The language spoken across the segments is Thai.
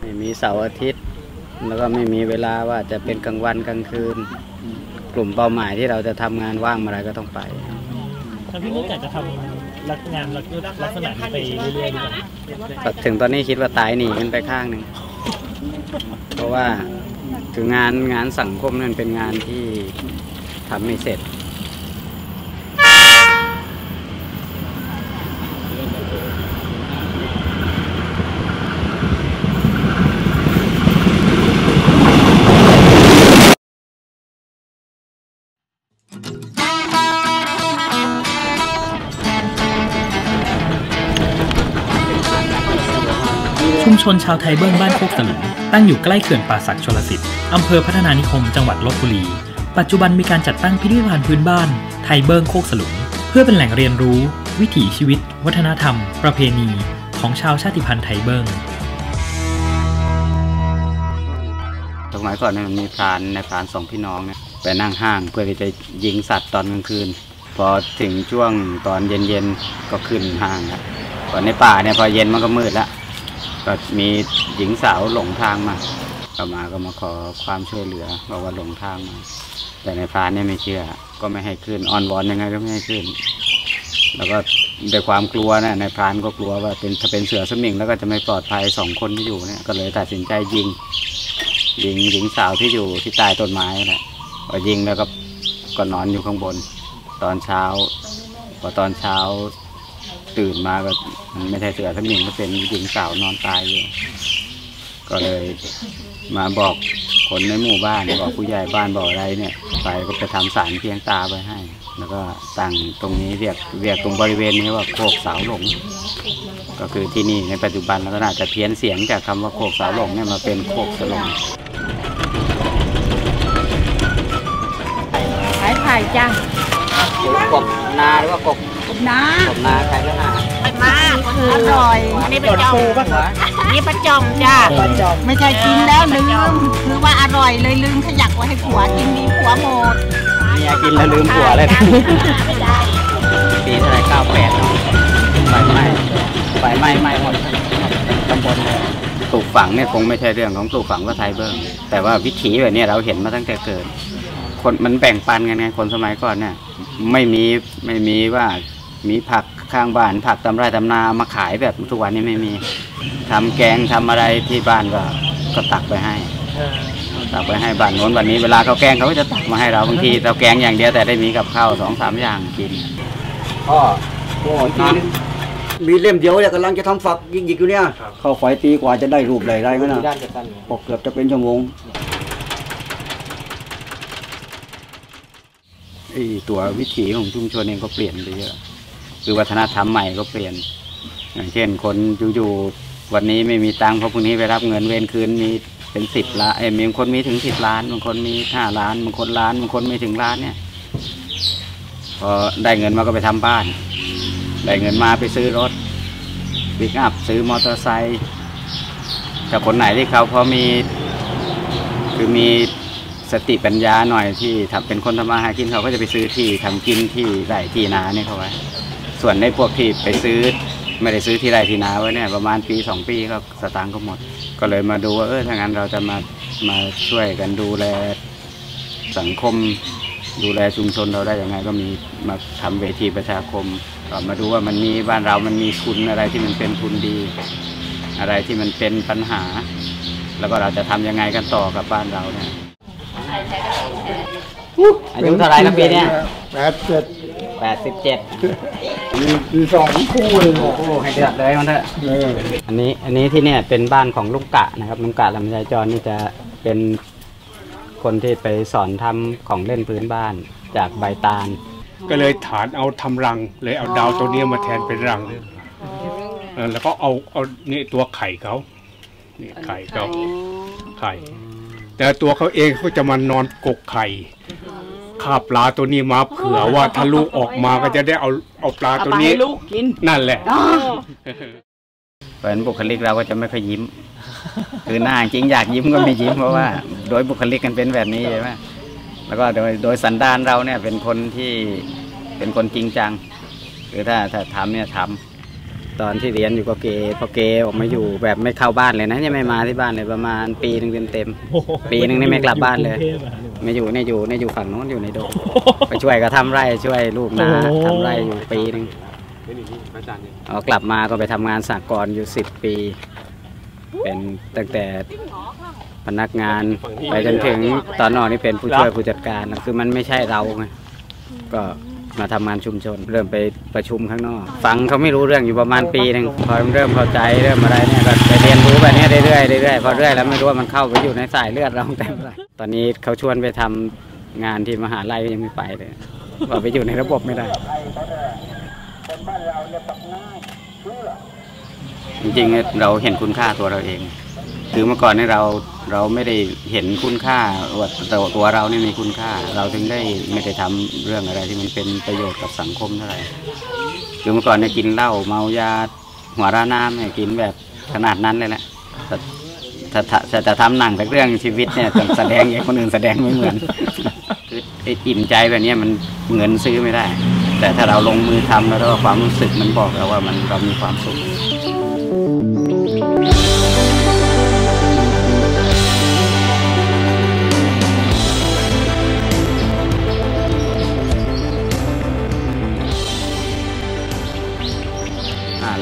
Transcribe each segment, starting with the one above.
ไม่มีเสาร์อาทิตย์ แล้วก็ไม่มีเวลาว่าจะเป็นกลางวันกลางคืน กลุ่มเป้าหมายที่เราจะทำงานว่างเมื่อไหรก็ต้องไป แล้วพี่นึกอยากจะทำลักงานลักลักษณะนี้ไปเรื่อยๆหรือเปล่าแต่ถึงตอนนี้คิดว่าตายหนีกันไปข้างหนึ่ง เพราะว่าคืองานงานสังคมนั่นเป็นงานที่ทำไม่เสร็จ ชุมชนชาวไทยเบิ้งบ้านโคกสลุงตั้งอยู่ใกล้เขื่อนป่าสักชลสิทธิ์อำเภอพัฒนานิคมจังหวัดลบบุรี ปัจจุบันมีการจัดตั้งพิพิธภัณฑ์พื้นบ้าน ไทยเบิ้งโคกสลุงเพื่อเป็นแหล่งเรียนรู้ วิถีชีวิต วัฒนธรรม ประเพณี ของชาวชาติพันธุ์ไทยเบิ้งสมัยก่อนมันมีพรานในพรานสองพี่น้องเนี่ยไปนั่งห้างเพื่อที่จะยิงสัตว์ตอนกลางคืน พอถึงช่วงตอนเย็นๆก็ขึ้นห้างแล้วตอนในป่าเนี่ยพอเย็นมันก็มืดแล้ว ก็มีหญิงสาวหลงทางมาก็มาก็มาขอความช่วยเหลือบอกว่าหลงทางมา แต่ในพรานเนี่ยไม่เชื่อ ก็ไม่ให้ขึ้นอ้อนวอนยังไงก็ไม่ให้ขึ้น แล้วก็ด้วยความกลัวนะในพรานก็กลัวว่าเป็นถ้าเป็นเสือสมิงแล้วก็จะไม่ปลอดภัยสองคนที่อยู่เนี่ยก็เลยตัดสินใจยิงยิงหญิงสาวที่อยู่ที่ใต้ต้นไม้แหละพอยิงแล้วก็ก็นอนอยู่ข้างบน ตอนเช้าพอตอนเช้า ตื่นมาก็มันไม่ใช่เสือสมิงก็เป็นหญิงสาวนอนตายอยู่ก็เลยมาบอกคนในหมู่บ้านบอกผู้ใหญ่บ้านบอกอะไรเนี่ย ไปก็ไปทำสารเพียงตาไปให้ แล้วก็ตั้งตรงนี้เรียกเรียกตรงบริเวณนี้ว่าโคกสาวหลง ก็คือที่นี่ในปัจจุบันเราก็น่าจะเพี้ยนเสียงจากคำว่าโคกสาวหลงเนี่ยมาเป็นโคกสลงขายไข่จ้ะกบนาหรือว่ากบ นะกบนาใครก็นามากคืออร่อยอันนี้เป็นจอมหัวนี่ประจอมจ้าไม่ใช่กินแล้วลืมคือว่าอร่อยเลยลืมขยักไว้ให้ผัวกินดีผัวหมดเมียกินแล้วลืมผัวเลยนะไม่ได้ปีเท่าไหรเก้าแปดเนาะไฟไหม้ไฟไหม้ไหม้หมดตำบลเลยปลูกฝังเนี่ยคงไม่ใช่เรื่องของปลูกฝังว่าไทยเบิ้งแต่ว่าวิถีแบบเนี้ยเราเห็นมาตั้งแต่เกิด คนมันแบ่งปันกันไงคนสมัยก่อนเนี่ยไม่มีไม่มีว่า มีผักข้างบ้าน ผักตำไร่ตำนามาขายแบบทุกวันนี้ไม่มีทำแกงทำอะไรที่บ้านก็ก็ตักไปให้ตักไปให้บ้านโน้นวันนี้เวลาเขาแกงเขาก็จะตักมาให้เราบางทีเราแกงอย่างเดียวแต่ได้มีกับข้าวสองสามอย่างกินพ่อโอ้ยมีเล่มเดียวเนี่ยกำลังจะทำฝักยิงๆอยู่เนี่ยเข้าไฟตีกว่าจะได้รูปได้ไรมั้ยนะด้านจัดการก็เกือบจะเป็นชั่วโมงไอ้ตัววิถีของชุมชนเองก็เปลี่ยนไปเยอะ คือวัฒนธรรมใหม่ก็เปลี่ยน อย่างเช่นคนอยู่ๆวันนี้ไม่มีตังค์เพราะพรุ่งนี้ไปรับเงินเวรคืนมีเป็นสิบล้านเอ้ยมีบางคนมีถึงสิบล้านบางคนมีห้าล้านบางคนล้านบางคนไม่ถึงล้านเนี่ย พอได้เงินมาก็ไปทำบ้าน ได้เงินมาไปซื้อรถปิกอัพซื้อมอเตอร์ไซค์แต่คนไหนที่เขาพอมีคือมีสติปัญญาหน่อยที่ทำเป็นคนทำมาหากินเขาก็จะไปซื้อที่ทำกินที่ไร่ที่นาเนี่ยเขาไว้ ส่วนในพวกที่ไปซื้อไม่ได้ซื้อที่ไร่ที่นาไว้เนี่ยประมาณปีสองปีก็สตางค์ก็หมด ก็เลยมาดูว่าเออถ้างั้นเราจะมามาช่วยกันดูแลสังคม ดูแลชุมชนเราได้ยังไงก็มีมาทำเวทีประชาคมก็มาดูว่ามันมีบ้านเรามันมีทุนอะไรที่มันเป็นทุนดี อะไรที่มันเป็นปัญหา แล้วก็เราจะทำยังไงกันต่อกับบ้านเราเนี่ยอายุเท่าไหรครับปีเนี้ยแปดเจ็ด แปดสิบเจ็ดมีสองคู่เลยโอ้โหให้เดือดเลยมันเถอะอันนี้อันนี้ที่เนี่ยเป็นบ้านของลุงกะนะครับลุงกะลำไยจรนี่จะเป็นคนที่ไปสอนทำของเล่นพื้นบ้านจากใบตาล ก็เลยฐานเอาทำรัง เลยเอาดาวตัวเนี้ยมาแทนเป็นรังเออแล้วก็เอาเอานี่ตัวไข่เขานี่ไข่เขาไข่ แต่ตัวเขาเองเขาจะมานอนกกไข่ คาบปลาตัวนี้มาเผื่อว่าถ้าลูกออกมาก็จะได้เอาเอาปลาตัวนี้ลูกกินนั่นแหละเพราะฉะนั้นบุคลิกเราก็จะไม่ค่อยยิ้ม คือหน้าจริงอยากยิ้มก็ไม่ยิ้มเพราะว่า โดยบุคลิกกันเป็นแบบนี้ใช่ไหมแล้วก็โดยโดยสันดานเราเนี่ยเป็นคนที่เป็นคนจริงจัง คือถ้าถ้าทำเนี่ยทำ ตอนที่เรียนอยู่ก็เกพอเกออกมาอยู่แบบไม่เข้าบ้านเลยนะยังไม่มาที่บ้านเลยประมาณปีหนึ่งเต็มๆปีหนึ่งนี่ไม่กลับบ้านเลย ไม่อยู่เนี่ยอยู่เนี่ยอยู่ฝั่งโน้นอยู่ในโดมไปช่วยก็ทำไร่ช่วยลูกนาโอ้ทำไร่อยู่ปีหนึ่งเอากลับมาก็ไปทำงานสากลอยู่สิบปี เป็นตั้งแต่พนักงานไปจนถึงตอนนอกนี่เป็นผู้ช่วยผู้จัดการนะคือมันไม่ใช่เราไงก็ มาทำงานชุมชน เริ่มไปประชุมข้างนอก ฟังเขาไม่รู้เรื่องอยู่ประมาณปีหนึ่งพอเริ่มเข้าใจเริ่มอะไรเนี่ยก็ไปเรียนรู้แบบนี้เรื่อยๆเรื่อยๆพอเรื่อยแล้วไม่รู้ว่ามันเข้าไปอยู่ในสายเลือดเราแต่เมื่อไหร่ตอนนี้เขาชวนไปทำงานที่มหาลัยก็ยังไม่ไปเลยว่าไปอยู่ในระบบไม่ได้จริงๆเราเห็นคุณค่าตัวเราเอง คือเมื่อก่อนนี่เรา เราไม่ได้เห็นคุณค่าว่าตัวตัวเราเนี่ยมีคุณค่า เราถึงได้ไม่ได้ทำเรื่องอะไรที่มันเป็นประโยชน์กับสังคมเท่าไหร่คือเมื่อก่อนเนี่ยกินเหล้าเมายาหัวราน้ำเนี่ยกินแบบขนาดนั้นเลยแหละแต่ถ้าถ้าถ้าจะทำหนังจากเรื่องชีวิตเนี่ยแสดงอย่างคนอื่นแสดงไม่เหมือนคืออิ่มใจแบบนี้มันเงินซื้อไม่ได้ แต่ถ้าเราลงมือทำแล้วความรู้สึกมันบอกเราว่ามันเรามีความสุข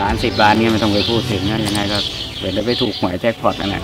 ล้านสิบล้านเนี่ยไม่ต้องไปพูดถึงนะยังไงก็เดี๋ยวได้ไปถูกหวยแจ็คพอตนั่นแหละ